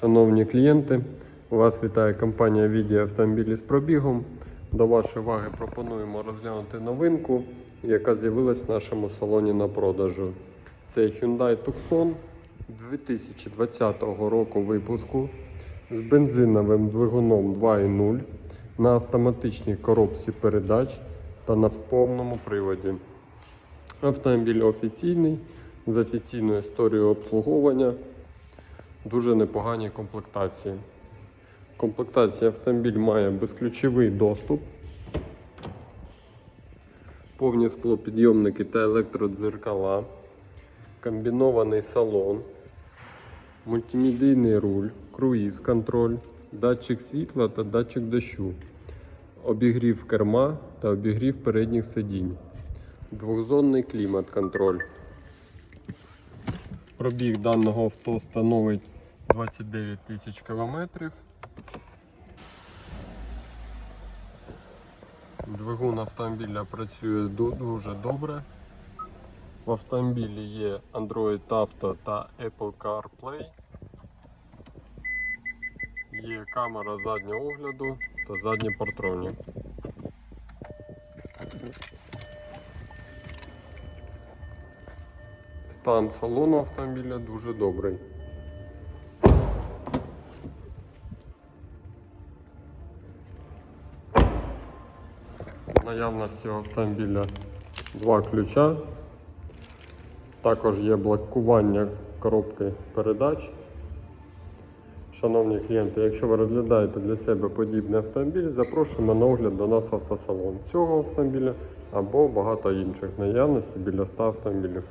Шановні клієнти, вас вітає компанія Віді автомобілі з пробігом. До вашої уваги пропонуємо розглянути новинку, яка з'явилась в нашому салоні на продажу. Це Hyundai Tucson 2020 року випуску з бензиновим двигуном 2.0 на автоматичній коробці передач та на повному приводі. Автомобіль офіційний з офіційною історією обслуговування дуже непогані комплектації. Комплектація автомобіль має безключовий доступ, повні склопідйомники та електродзеркала, комбінований салон, мультимедійний руль, круїз контроль, датчик світла та датчик дощу, обігрів керма та обігрів передніх сидінь, двохзонний клімат-контроль. Пробіг даного авто становить 29 тисяч кілометрів. Двигун автомобіля працює дуже добре. В автомобілі є Android Auto та Apple CarPlay. Є камера заднього огляду та задні партроні. Стан салону автомобіля дуже добрий. Наявності автомобіля два ключа. Також є блокування коробки передач. Шановні клієнти, якщо ви розглядаєте для себе подібний автомобіль, запрошуємо на огляд до нас автосалон цього автомобіля або багато інших наявності біля 100 автомобілів.